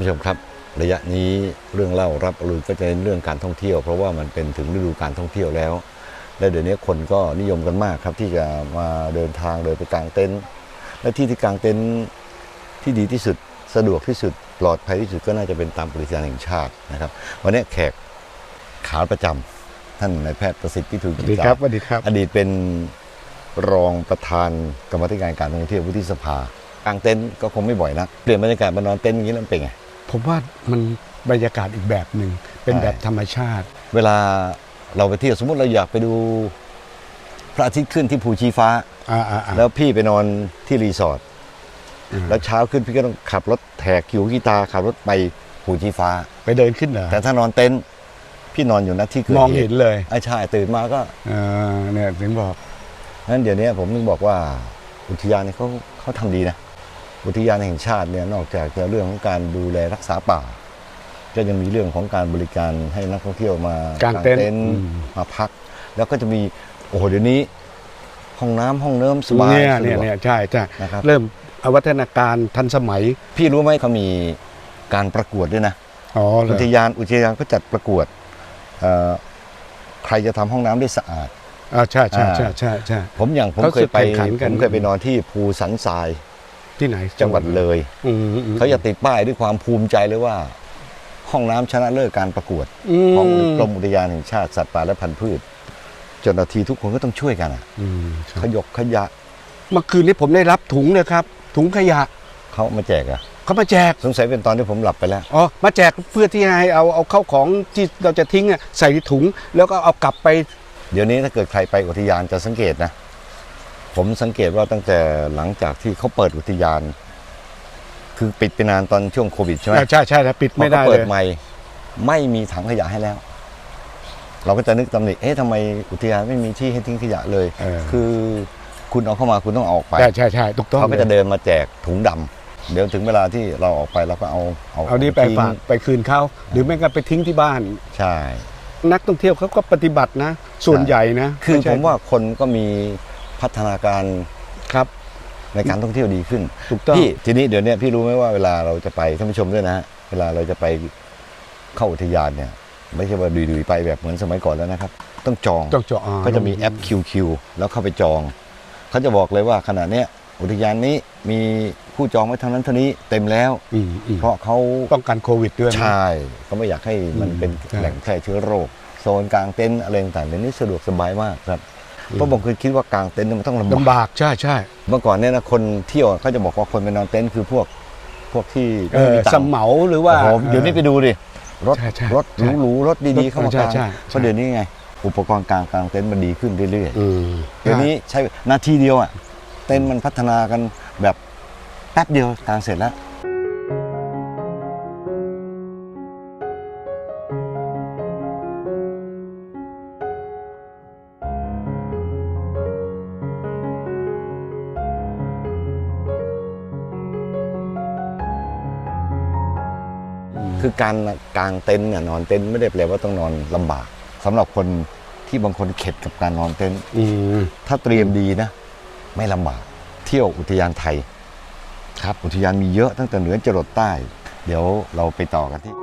ผู้ชมครับ ระยะนี้เรื่องเล่ารับอรุณก็จะเป็นเรื่องการท่องเที่ยว เพราะว่ามันเป็นถึงฤดูการท่องเที่ยวแล้ว และเดี๋ยวนี้คนก็นิยมกันมากครับที่จะมาเดินทางเดินไปกางเต็นท์และที่ที่กางเต็นท์ที่ดีที่สุดสะดวกที่สุดปลอดภัยที่สุดก็น่าจะเป็นตามปริญญาแห่งชาตินะครับ วันนี้แขกขาประจำท่านนายแพทย์ประสิทธิ์พิทูลสวักิสจดีสาครับสวัสดีครับ อดีตเป็นรองประธานกรรมาธิการการท่องเที่ยววุฒิสภากางเต็นท์ก็คงไม่บ่อยนักเปลี่ยนบรรยากาศมานอนเต็นท์อย่างนี้แล้วมันเป็นไง ผมว่ามันบรรยากาศอีกแบบหนึ่งเป็นใช่แบบธรรมชาติ เวลาเราไปเที่ยวสมมติเราอยากไปดูพระอาทิตย์ขึ้นที่ภูชีฟ้าอ่าอ่าอ่าแล้วพี่ไปนอนที่รีสอร์ทอืมแล้วเช้าขึ้นพี่ก็ต้องขับรถแถกคิวกีตาร์ขับรถไปภูชีฟ้า ไปเดินขึ้นเหรอแต่ถ้านอนเต็นท์พี่นอนอยู่นะที่เกิดมองเหเห็นตุเลยไอ้ใช่ตื่นมาก็เออเนี่ยถึงบอกนั้นเดี๋ยวนี้ผมถึงบอกว่าอุทยานเนี่ยเขาเขาทำดีนะ อุทยานแห่งชาติเนี่ยนอกจากจะเรื่องของการดูแลรักษาป่า ก็ยังมีเรื่องของการบริการให้นักท่องเที่ยวมากางเต็นท์อืมมาพัก แล้วก็จะมีโอ้โหเดี๋ยวนี้ ห้องน้ำห้องเริ่มสบายเนี่ยสะดเนี่ยวกเนี่ยใช่ใช่นะครับเริ่มอวัฒนาการทันสมัย พี่รู้ไหมเขามีการประกวดด้วยนะอ๋อเหรอุอทยานอุทยานก็จัดประกวดเอ่อใครจะทำห้องน้ำได้สะอาดอ่าใช่ใช่อ่าใช่ใช่ใช่ผมอย่างผมเขาเคยไปแข่งขันกันผมเคยไปนอนที่ภูสันทราย ที่ไหนจังหวัดเลยอืมอืมเขาจะติดป้ายด้วยความภูมิใจเลยว่า ห้องน้ำชนะเลิศการประกวดอืมของกรมอุทยานแห่งชาติสัตว์ป่าและพันธุ์พืชเจ้าหน้าที่ทุกคนก็ต้องช่วยกันอะอืมใช่ขยกขยะ เมื่อคืนนี้ผมได้รับถุงเลยครับ ถุงขยะเขามาแจกอะเขามาแจกสงสัยเป็นตอนที่ผมหลับไปแล้วอ๋อมาแจกเพื่อที่ให้เอาเอาเข้าของที่เราจะทิ้งอะใส่ถุง แล้วก็เอากลับไป เดี๋ยวนี้ถ้าเกิดใครไปอุทยานจะสังเกตนะ ผมสังเกตว่าตั้งแต่หลังจากที่เขาเปิดอุทยาน คือปิดไปนานตอนช่วงโควิดใช่ไหมใช่ใช่แล้วปิดพอไม่เขาได้เปิเลดยใหม่ ไม่มีถังขยะให้แล้ว เราก็จะนึกตำหนิเอ๊ะทำไมอุทยานไม่มีที่ให้ทิ้งขยะเลยเออคือคุณเอาเข้ามาคุณต้องเอาออกไปใช่ใช่ใช่ถูกต้องเขาก็จะลยเดินมาแจกถุงดำเดี๋ยวถึงเวลาที่เราออกไปเราก็เอาเอานี้ไปทิ้งฝากไปคืนเขาหรือไม่ก็ไปทิ้งที่บ้าน ใช่ นักท่องเที่ยวเขาก็ปฏิบัตินะ ส่วนใหญ่นะ คือไใช่ผมว่าคนก็มี พัฒนาการครับในการท่องเที่ยวดีขึ้นถูกต้องพี่ทีนี้เดี๋ยวเนี้ยพี่รู้ไหมว่าเวลาเราจะไปท่านผู้ชมด้วยนะฮะเวลาเราจะไปเข้าอุทยานเนี่ย ไม่ใช่ว่าดุยๆไปแบบเหมือนสมัยก่อนแล้วนะครับ ต้องจองต้องเจาะอ่ก็จะมีแอป QQ แล้วเข้าไปจองเขาจะบอกเลยว่าขณะเนี้ยอุทยานนี้มีผู้จองไว้เท่านั้นเท่านี้เต็มแล้วอืมอืมเพราะเขาป้องกันโควิดด้วยนะใช่เขาไม่อยากให้มันอืมเป็นใช่แหล่งแพร่เชื้อโรคโซนกลางเต็นท์อะไรต่างๆเดี๋ยวนี้สะดวกสบายมากครับ เพราะผมเคยคิดว่ากลางเต็นท์เนี่ยมันต้องลำบากลำบากใช่ใช่เมื่อก่อนเนี่ยนะคนเที่ยวเขาจะบอกว่าคนไปนอนเต็นท์คือพวกพวกที่เอไม่อมีตัสงค์เหมาหรือว่าโอ้โหเดี๋ยวนี้ไปดูดิรถใช่ใช่รถใช่หรูๆรถดีๆเข้ามากลางใช่ใช่เพราะเดี๋ยวนี้ไง อุปกรณ์กลางกลางเต็นท์มันดีขึ้นเรื่อยอืมๆเดี๋ยวนี้ใช้นาทีเดียวอะเต็นท์มันพัฒนากันแบบแป๊บเดียวกลางเสร็จแล้ว คือการกางเต็นท์เนี่ยนอนเต็นท์ไม่ได้แปลว่าต้องนอนลำบากสำหรับคนที่บางคนเข็ดกับการนอนเต็นท์อืมถ้าเตรียมดีนะ ไม่ลำบาก เที่ยวอุทยานไทย ครับอุทยานมีเยอะตั้งแต่เหนือจรดใต้ เดี๋ยวเราไปต่อกันที่